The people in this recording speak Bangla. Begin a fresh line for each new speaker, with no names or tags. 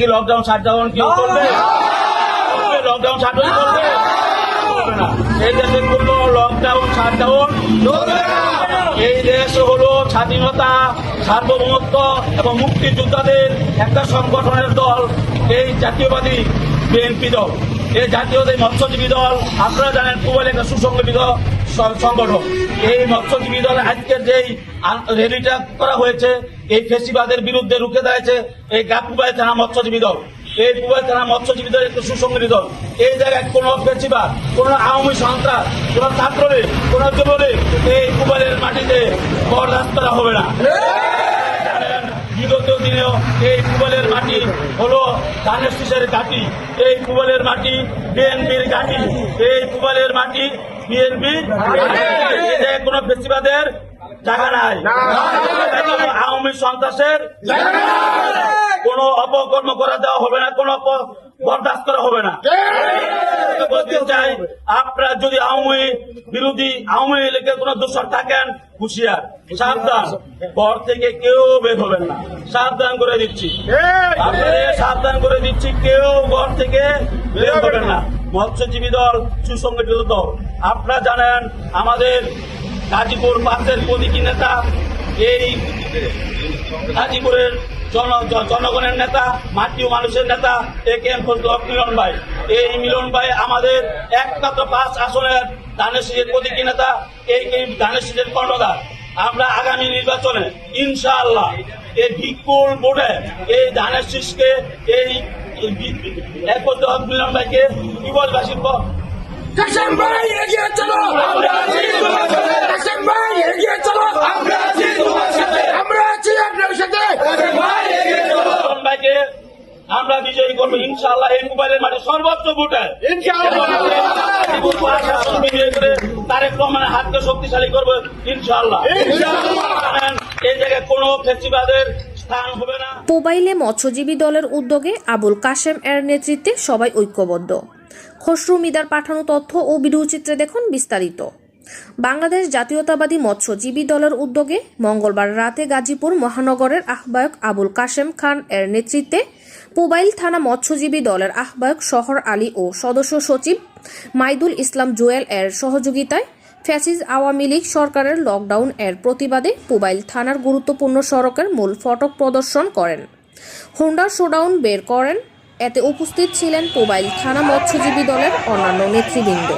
কি লকডাউন শাটডাউন কেউ করবে? লকডাউন শাটডাউন করবে? না। এই দেশে কোনো লকডাউন শাটডাউন এই দেশ হলো স্বাধীনতা সার্বভৌমত্ব এবং মুক্তিযোদ্ধাদের একটা সংগঠনের দল এই জাতীয়বাদী বিএনপি দল। এই জাতীয়তাই মৎস্যজীবী দল আপনারা জানেন খুবই একটা সুসংগঠিত সংগঠন এই মৎস্যজীবী দল আজকের যেই র্যালিটা করা হয়েছে এই ফেসিবাদের বিরুদ্ধে রুখে দাঁড়িয়েছে এই গাপুবাই থানা মৎস্যজীবী দল। এই পুবাই থানা মৎস্যজীবী দল একটু সুসংগঠিত দল। এই জায়গায় কোন ফেসিবাদ, কোন আওয়ামী সন্ত্রাস, কোন ছাত্রলীগ, কোন যুবলীগ এই পুবাইয়ের মাটিতে বরদাস্ত করা হবে না। বিগত দিনেও এই কুবলের মাটি হলো ধানের শীষের ঘাটি। এই কুবলের মাটি বিএনপির ঘাটি। এই কুবলের মাটি বিএনপির কোন ফেস্টিভালের জায়গা নাই। কোনো আওয়ামী সন্ত্রাসের কোন অপকর্ম করা দেওয়া হবে না কোন বরদাস্ত করা হবে না। বলতে চাই আপনারা যদি আওয়ামী বিরোধী আওয়ামী লীগের কোন দোষর থাকেন হুশিয়ার সাবধান। ঘর থেকে কেউ বের হবেন না। সাবধান করে দিচ্ছি। আপনাদের সাবধান করে দিচ্ছি কেউ ঘর থেকে বের হবেন না। মৎস্যজীবী দল সুসংগঠিত দল। আপনারা জানেন আমাদের গাজীপুর পাশের প্রতীকী নেতা, এই গাজীপুরের জন জন- জনগণের নেতা মাটি মানুষের নেতা, এ কে এম ফজলুল হক মিলন ভাই। এই মিলন ভাই আমাদের একমাত্র পাঁচ আসনের ধানের শীষের প্রতীকী নেতা, এই এই ধানের শীষের কর্ণধার। আমরা আগামী নির্বাচনে ইনশাআল্লাহ এই বিপুল ভোটে এই ধানের শীষকে এই এক ফজলুল মিলন ভাইকে বিপদবাসী
কাশেম ভাই এগিয়ে চলো কাশেম ভাই এগিয়ে চলো আমরা আছি তোমার সাথে আমরা আছি আপনার সাথে
মিলন ভাইকে আমরা বিজয়ী করব ইনশাআল্লাহ এই মোবাইলের মাঠে সর্বোচ্চ ভোটে বিজয়ী করে তারেক রহমানের হাতকে শক্তিশালী করব ইনশাআল্লাহ। এই জায়গায় কোনো ফেস্টিভালের স্থান হবে না।
মোবাইলে মৎস্যজীবী দলের উদ্যোগে আবুল কাশেম এর নেতৃত্বে সবাই ঐক্যবদ্ধ। খসরু মিদার পাঠানো তথ্য ও ভিডিওচিত্রে দেখুন বিস্তারিত। বাংলাদেশ জাতীয়তাবাদী মৎস্যজীবী দলের উদ্যোগে মঙ্গলবার রাতে গাজীপুর মহানগরের আহ্বায়ক আবুল কাশেম খান এর নেতৃত্বে পুবাইল থানা মৎস্যজীবী দলের আহ্বায়ক শহর আলী ও সদস্য সচিব মাইদুল ইসলাম জুয়েল এর সহযোগিতায় ফ্যাসিস আওয়ামী লীগ সরকারের লকডাউন এর প্রতিবাদে পুবাইল থানার গুরুত্বপূর্ণ সড়কের মূল ফটক প্রদর্শন করেন। হোন্ডা শোডাউন বের করেন এতে উপস্থিত ছিলেন মোবাইল থানা মৎস্যজীবী দলের অন্যান্য নেতৃবৃন্দ।